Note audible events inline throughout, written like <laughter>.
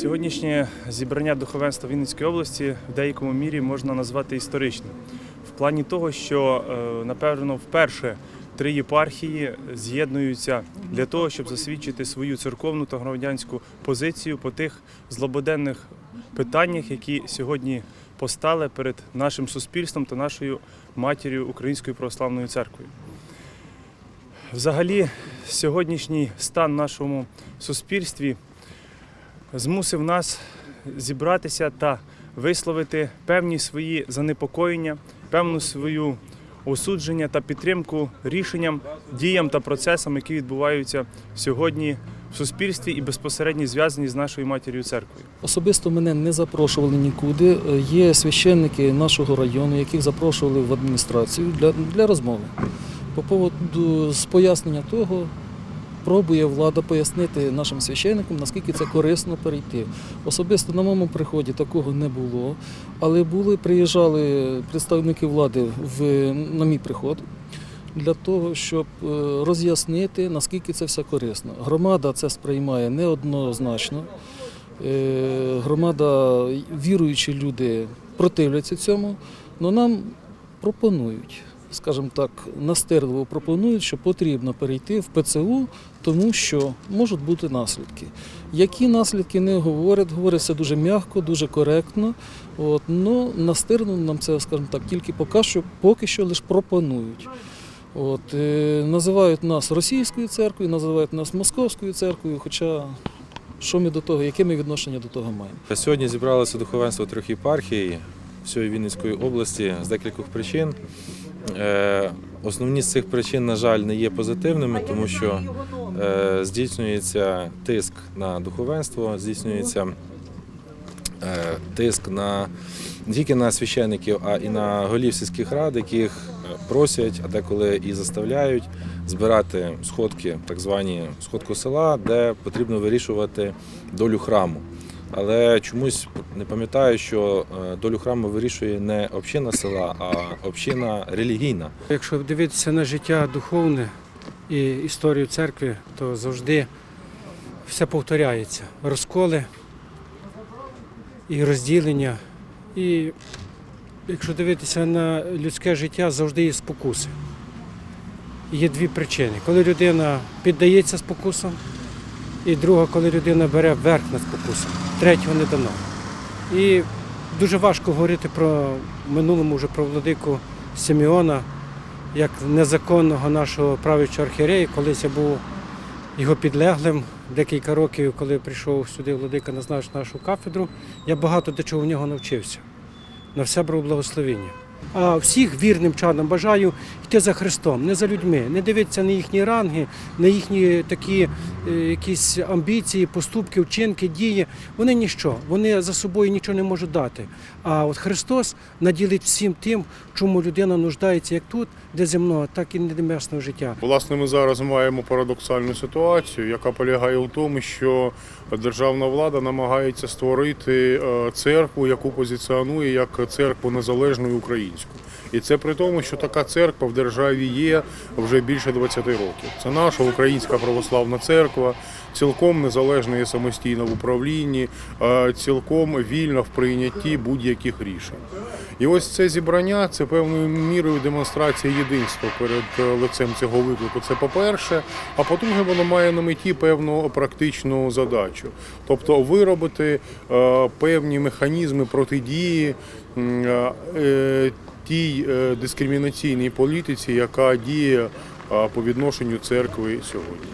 Сьогоднішнє зібрання духовенства Вінницької області в деякому мірі можна назвати історичним. В плані того, що, е, напевно, вперше три єпархії з'єднуються для того, щоб засвідчити свою церковну та громадянську позицію по тих злободенних питаннях, які сьогодні постали перед нашим суспільством та нашою матір'ю Українською православною церквою. Взагалі, сьогоднішній стан в нашому суспільстві змусив нас зібратися та висловити певні свої занепокоєння, певну свою осудження та підтримку рішенням, діям та процесам, які відбуваються сьогодні в суспільстві і безпосередньо зв'язані з нашою матір'ю церквою. Особисто мене не запрошували нікуди. Є священники нашого району, яких запрошували в адміністрацію для, для розмови. По поводу з пояснення того, пробує влада пояснити нашим священникам, наскільки це корисно перейти. Особисто на моєму приході такого не було, але були, приїжджали представники влади в, на мій приход для того, щоб е, роз'яснити, наскільки це все корисно. Громада це сприймає неоднозначно. Е, Громада, віруючі люди противляться цьому, але нам пропонують, скажімо так, настирливо пропонують, що потрібно перейти в ПЦУ, тому що можуть бути наслідки. Які наслідки не говорять, все дуже м'яко, дуже коректно. От, ну, настирно нам це, скажімо так, тільки поки що, поки що лише пропонують. От, е, називають нас російською церквою, називають нас московською церквою, хоча що ми до того, яке ми відношення до того маємо? Сьогодні зібралося духовенство трьох єпархій всієї Вінницької області з декількох причин. Е, Основні з цих причин, на жаль, не є позитивними, тому що е, здійснюється тиск на духовенство, здійснюється тиск на не тільки на священиків, а і на голів сільських рад, яких просять, а деколи і заставляють збирати сходки, так звані сходку села, де потрібно вирішувати долю храму. Але чомусь не пам'ятаю, що е, долю храму вирішує не община села, а община релігійна. Якщо дивитися на життя духовне і історію церкви, то завжди все повторяється. Розколи і розділення. І якщо дивитися на людське життя, завжди є спокуси. Є дві причини. Коли людина піддається спокусам, і друга, коли людина бере верх над спокусом. Третього не дано. І дуже важко говорити про минулому вже про владику Симеона, як незаконного нашого правичого архієрея. Колись я був його підлеглим декілька років, коли прийшов сюди владика назначити нашу кафедру, я багато до чого в нього навчився. На все брав благословення. А всіх вірним чадам бажаю йти за Христом, не за людьми, не дивитися на їхні ранги, на їхні такі е, якісь амбіції, поступки, вчинки, дії. Вони ніщо, вони за собою нічого не можуть дати. А от Христос наділить всім тим, чому людина нуждається як тут, де земного, так і небесного життя. Власне, ми зараз маємо парадоксальну ситуацію, яка полягає в тому, що державна влада намагається створити е, церкву, яку позиціонує як церкву незалежну і українську. І це при тому, що така церква в державі є вже більше 20 років. Це наша українська православна церква, цілком незалежна і самостійна в управлінні, цілком вільна в прийнятті будь-яких рішень. І ось це зібрання це певною мірою демонстрація єдинства перед е, лицем цього виклику. Це по-перше, а по-друге, воно має на меті певну практичну задачу, тобто виробити е, певні механізми протидії е, тій е, дискримінаційній політиці, яка діє по відношенню церкви сьогодні.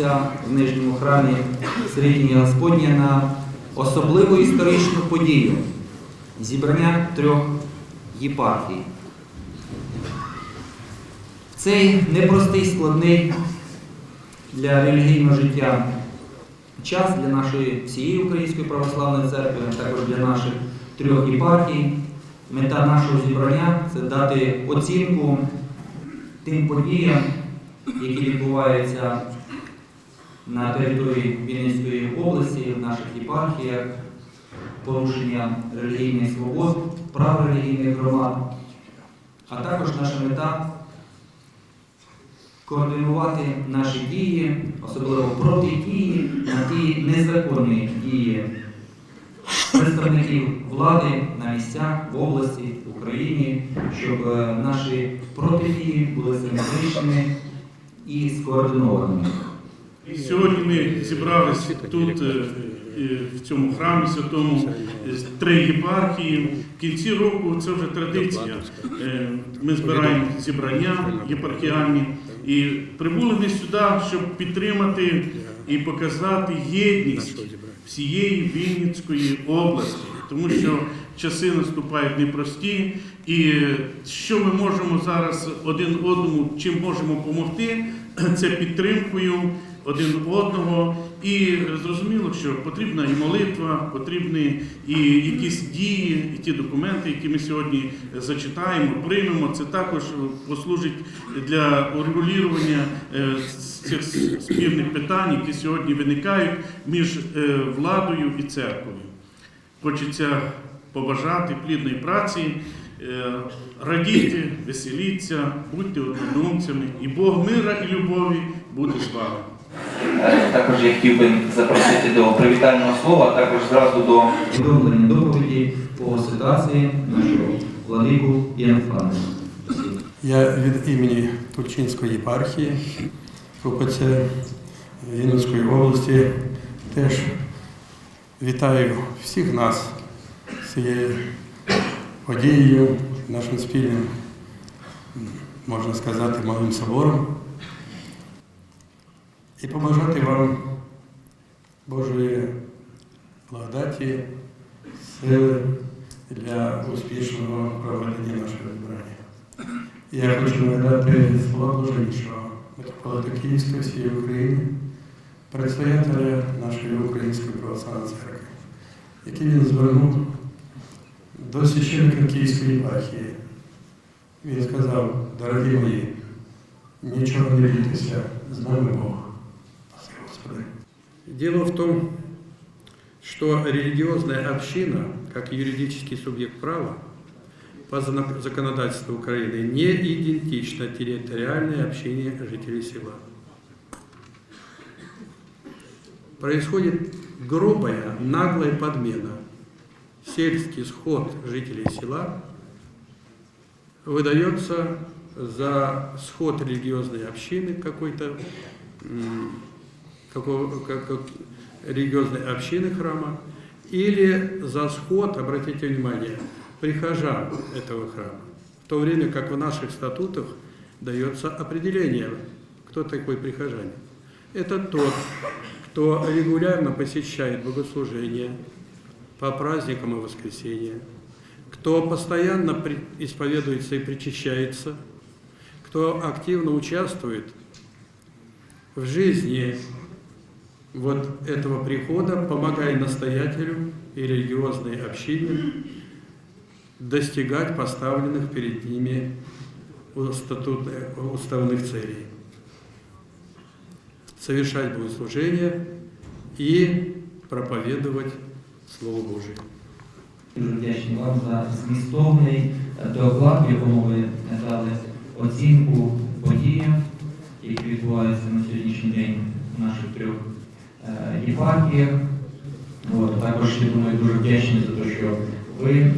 Зібралися в нижньому храмі Середньої Господня на особливу історичну подію зібрання трьох єпархій. В цей непростий складний для релігійного життя час для нашої всієї Української православної церкви, а також для наших трьох єпархій. Мета нашого зібрання це дати оцінку тим подіям, які відбуваються на території Вінницької області, в наших єпархіях, порушення релігійних свобод, прав релігійних громад, а також наша мета координувати наші дії, особливо протидії на ті незаконні дії представників влади на місцях в області, в Україні, щоб е, наші протидії були симетричними і скоординованими. Сьогодні ми зібрались тут, е, в цьому храмі святому, е, три єпархії. В кінці року це вже традиція. Е, Ми збираємо зібрання єпархіальні. І прибули ми сюди, щоб підтримати і показати єдність всієї Вінницької області, тому що часи наступають непрості, і що ми можемо зараз один одному, чим можемо допомогти, <clears throat> це підтримкою один одного. І зрозуміло, що потрібна і молитва, потрібні і якісь дії, і ті документи, які ми сьогодні зачитаємо, приймемо. Це також послужить для урегулювання е, цих спірних питань, які сьогодні виникають між е, владою і церквою. Хочеться побажати плідної праці, е, радійте, веселіться, будьте однодумцями, і Бог мира і любові буде з вами. Е, Також я хотів би запросити до привітального слова, а також зразу до повідомлення доповіді по ситуації нашого владику Єнофана. Я від імені Турчинської єпархії УПЦ Вінницької області теж вітаю всіх нас з цією подією, нашим спільним, можна сказати, малим собором. І побажати вам Божої благодаті, сили для успішного проведення нашого збирання. Я хочу нагадати слова блаженнішого митрополита Київської всієї України, предстоятеля нашої Української православної церкви, який він звернув до священника Київської єпархії. Він сказав, дорогі мої, нічого не бійтеся, з нами Бог. Дело в том, что религиозная община, как юридический субъект права, по законодательству Украины не идентично территориальной общине жителей села. Происходит грубая, наглая подмена. Сельский сход жителей села выдается за сход религиозной общины какой-то, какого- как- как религиозной общины храма, или за сход, обратите внимание, прихожан этого храма. В то время как в наших статутах дается определение, кто такой прихожанин. Это тот, кто регулярно посещает богослужения по праздникам и воскресенья, кто постоянно исповедуется и причащается, кто активно участвует в жизни вот этого прихода, помогая настоятелю и религиозной общине достигать поставленных перед ними статутных, уставных целей. Совершать богослужение и проповедовать Слово Божие. Дуже вдячні вам за змістовний е, доклад, в якому ви дали оцінку подіям, які відбуваються на сьогоднішній день в наших трьох е, єпархіях. От, також я думаю, дуже вдячні за те, що ви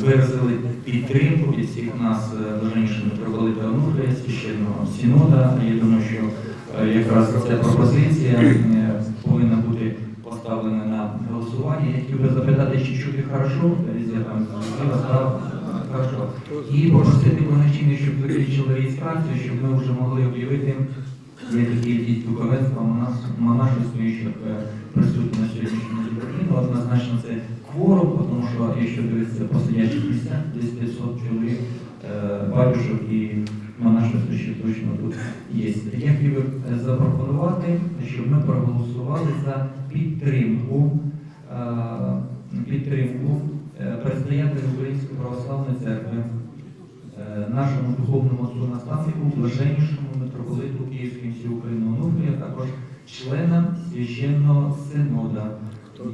виразили підтримку від всіх нас е, блаженнішого митрополита Онуфрія, священного синода. Я думаю, що е, якраз ця пропозиція е, повинна бути поставлена на голосування. Я хотів би запитати, чи чути хорошо, Ліза, там. Хорошо. І попросити благочинні, щоб закінчили реєстрацію, щоб ми вже могли об'явити є такі якісь духовенства монашества, е, присутні на сьогоднішньому зібранні. Ну, Однозначно це кворум, тому що якщо дивитися по сидячих місцях, десь 500 чоловік е, батюшок і монашество ще точно тут є. Я хотів би е, запропонувати, щоб ми проголосували за підтримку підтримку е, Української православної церкви, нашому духовному отцу наставнику, блаженнішому митрополиту Київської всі України Онуфрія, а також членам священного синода,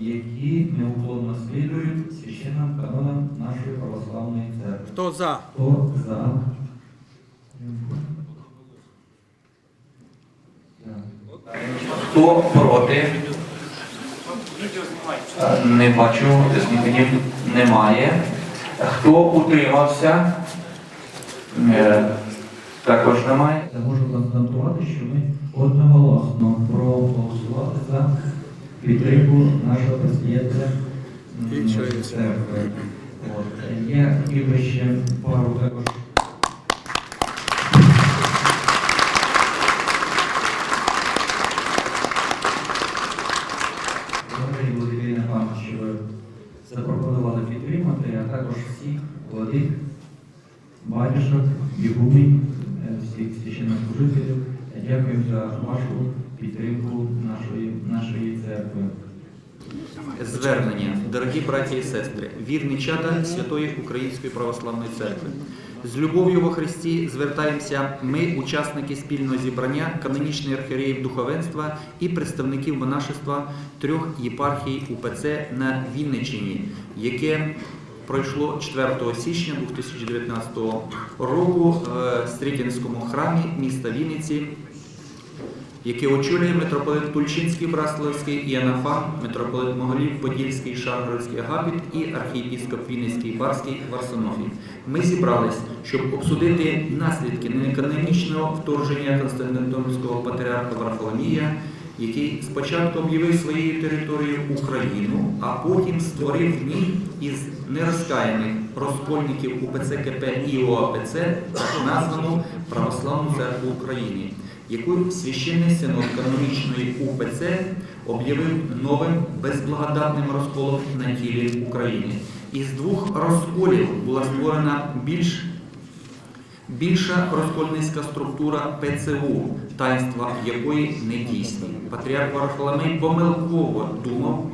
які неуклонно слідують священним канонам нашої православної церкви. Кто за? Хто за? Хто проти? Не бачу, змінів немає. Хто утримався? Е, Також немає. Я можу констатувати, що ми одноголосно проголосували за підтримку нашого президента церкви. Я хотів би ще пару також Благодарю Володимира Івановича, що ви запропонували підтримати, а також всіх владик, батюшок, бігумень, е, всіх священнослужителів. Дякую за вашу підтримку нашої, нашої церкви. Звернення, дорогі браті і сестри, вірні чада Святої Української Православної Церкви. З любов'ю во Христі звертаємося ми, учасники спільного зібрання канонічних архієреїв духовенства і представників монашества трьох єпархій УПЦ на Вінниччині, яке пройшло 4 січня 2019 року в Стрітінському храмі міста Вінниці яке очолює митрополит Тульчинський Браславський і Анафан, митрополит Моголів, Подільський, Шаргородський Агапіт і архієпіскоп Вінницький Барський Варсонофій. Ми зібрались, щоб обсудити наслідки неканонічного вторження Константинопольського патріарха Варфоломія, який спочатку об'явив своєю територією Україну, а потім створив в ній із нерозкаяних розкольників УПЦ КП і ОАПЦ так названу Православну церкву України яку священний синод канонічної УПЦ об'явив новим безблагодатним розколом на тілі України. Із двох розколів була створена більш більша розкольницька структура ПЦУ, таїнства якої не дійсні. Патріарх Варфоломей помилково думав,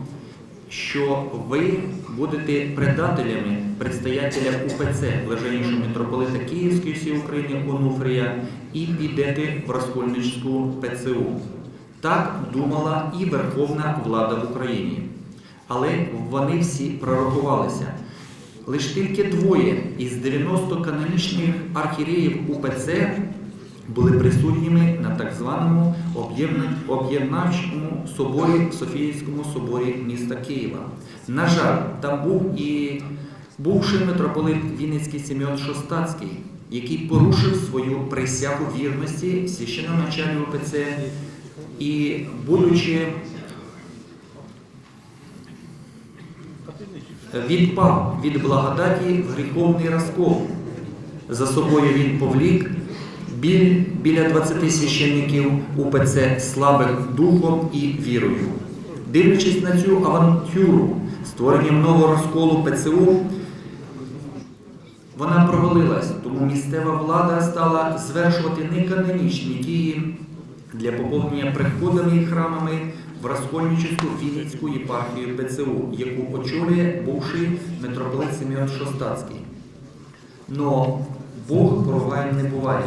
що ви будете предателями предстоятеля УПЦ, блаженнішого митрополита Київської всієї України Онуфрія, і підете в розкольничську ПЦУ. Так думала і верховна влада в Україні. Але вони всі пророкувалися. Лиш тільки двоє із 90 канонічних архієреїв УПЦ були присутніми на так званому об'єднавчому соборі Софійському соборі міста Києва. На жаль, там був і бувший митрополит Вінницький Сімеон Шостацький, який порушив свою присягу вірності священному началю ОПЦ і, будучи відпав від благодаті в гріховний розкол. За собою він повлік біля 20 священників УПЦ слабих духом і вірою. Дивлячись на цю авантюру створенням нового розколу ПЦУ, вона провалилась, тому місцева влада стала звершувати неканонічні дії для поповнення приходами і храмами в розкольничівську Вінницьку єпархію ПЦУ, яку очолює бувший митрополит Симеон Шостацький. Но Бог прогаєм не буває.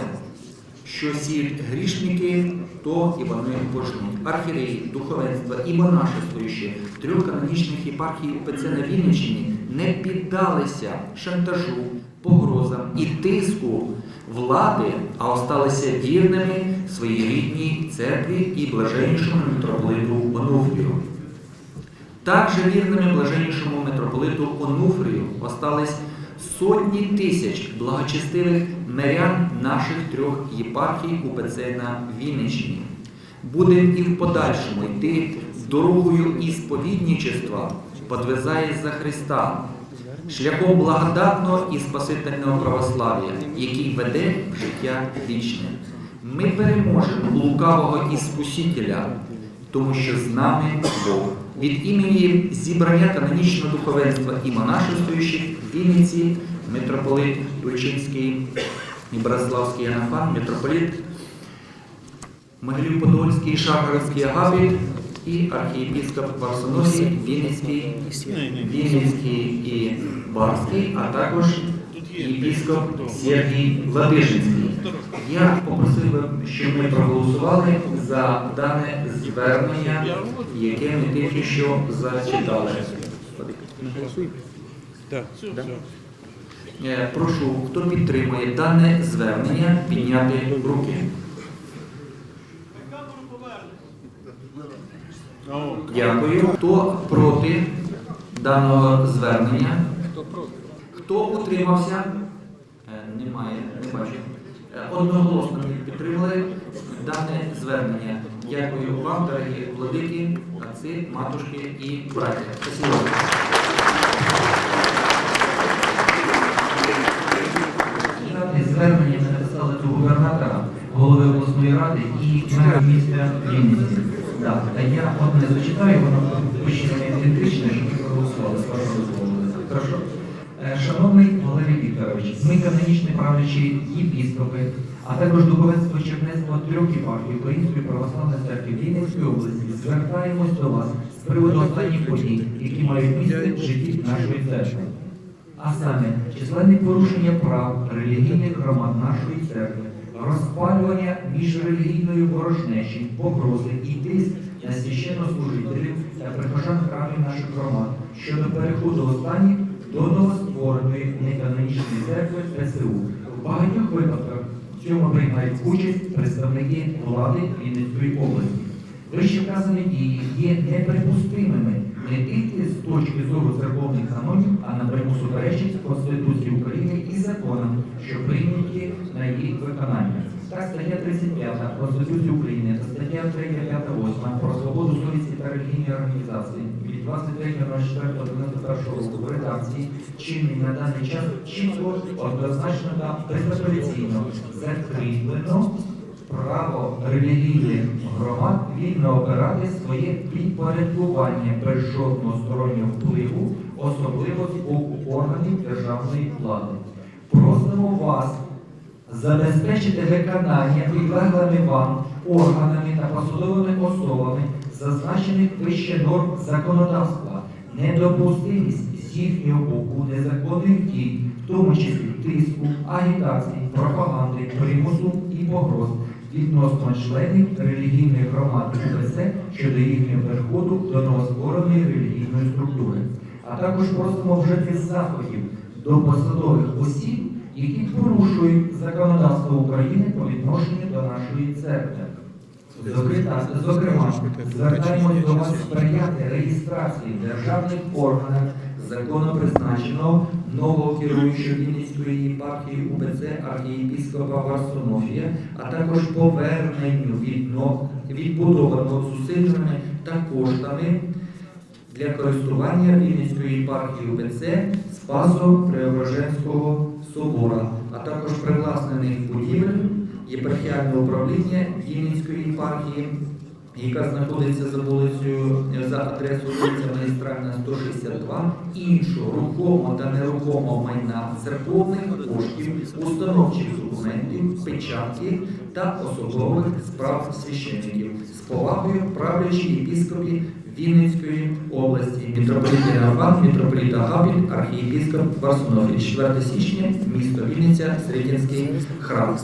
Що сіють грішники, то і вони пожнуть. Архіреї, духовенство і монашество ще трьох канонічних єпархій УПЦ на Вінниччині не піддалися шантажу, погрозам і тиску влади, а осталися вірними своїй рідній церкві і блаженнішому митрополиту Онуфрію. Також вірними блаженнішому митрополиту Онуфрію остались сотні тисяч благочестивих мирян наших трьох єпархій УПЦ на Вінниччині. Будемо і в подальшому йти дорогою ісповідничества, подвизає за Христа, шляхом благодатного і спасительного православ'я, який веде в життя вічне. Ми переможемо лукавого іскусителя, тому що з нами Бог. Від імені зібрання канонічного духовенства і монашествуючих в Вінниці митрополит Тульчинський і Братславський Анафан, митрополит Могилів-Подольський, Шахаровський Агапіт і архієпископ Варсонофій, Вінницький, Вінницький і Барський, а також єпископ Сергій Ладижинський. Я попросив би, щоб ми проголосували за дане звернення, яке ми тільки що зачитали. Е, Прошу, хто підтримує дане звернення, підняти руки. Дякую. Хто проти даного звернення? Хто утримався? Е, Немає, не бачу. Одноголосно підтримали дане звернення. Дякую вам, дорогі владики, отці, матушки і. Дати звернення написали до губернатора, голови обласної ради і мера міста Вінниці. Так, я одне зачитаю, воно пущене ідентичне, щоб проголосували з вашого дозволу. Хорошо. Вікторович, ми канонічні правлячі єпіскопи, а також духовенство Чернецтва трьох єпархій Української православної церкви Вінницької області. Звертаємось до вас з приводу останніх подій, які мають місце в житті нашої церкви. А саме численні порушення прав релігійних громад нашої церкви, розпалювання міжрелігійної ворожнечі, погрози і тиск на священнослужителів та прихожан храмів наших громад щодо переходу останніх до новоствореної неканонічної церкви ПСУ. В багатьох випадках в цьому приймають участь представники влади Вінницької області. Вище вказані дії є неприпустимими не тільки з точки зору церковних канонів, а напряму суперечить Конституції України і законам, що прийняті на їх виконання. Так, стаття 35 Конституції України та стаття 3, 5, 8 про свободу совісті та релігійні організації від 23.04.91 року в редакції чинні на даний час чітко, однозначно та безапеляційно закріплено право релігійних громад вільно обирати своє підпорядкування без жодного стороннього впливу, особливо боку органів державної влади. Просимо вас забезпечити виконання підлеглими вам органами та посадовими особами зазначених вище норм законодавства, недопустимість з їхнього боку незаконних дій, в тому числі тиску, агітації, пропаганди, примусу і погроз відносно членів релігійних громад УПЦ щодо їхнього переходу до новоствореної релігійної структури. А також просимо вжити заходів до посадових осіб, які порушують законодавство України по відношенню до нашої церкви. Зокрема, звертаємось до вас сприяти реєстрації в державних органах законно призначеного нового керуючого Вінницької єпархії УПЦ архієпископа Варсонофія, а також поверненню відно- відбудованого зусиллями та коштами для користування Вінницької єпархії УПЦ Спасо Преображенського собора, а також привласнених будівель єпархіального управління Вінницької єпархії, яка знаходиться за вулицею за адресою вулиця Магістральна 162, іншого рухомого та нерухомого майна церковних коштів, установчих документів, печатки та особливих справ священників з повагою правлячі єпіскопі Вінницької області, митрополит Єрофан, митрополит Агапіт, архієпіскоп Варсунов, 4 січня, місто Вінниця, Серединський храм.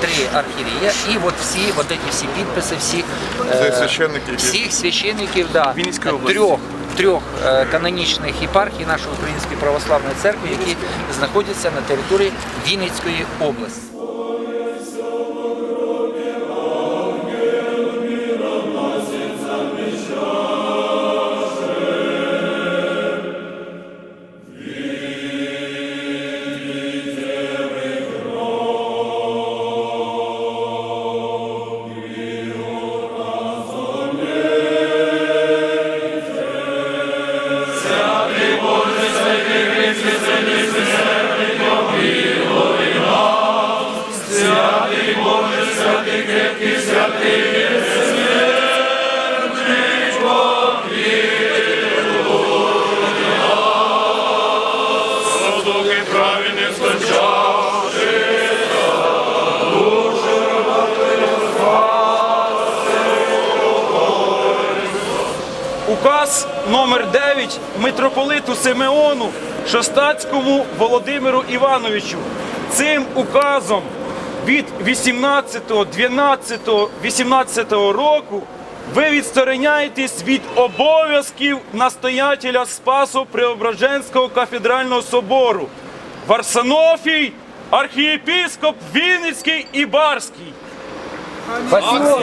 Три архірія І от всі, от ці всі підписи, всі е, всіх священників да, Вінницької області. трьох трьох е, канонічних єпархій нашої Української православної церкви, які знаходяться на території Вінницької області. Указ номер 9 митрополиту Симеону Шостацькому Володимиру Івановичу. Цим указом від 18.12.18 року ви відстороняєтесь від обов'язків настоятеля Спасо Преображенського кафедрального собору. Варсонофій, архієпископ Вінницький і Барський. Спасибо.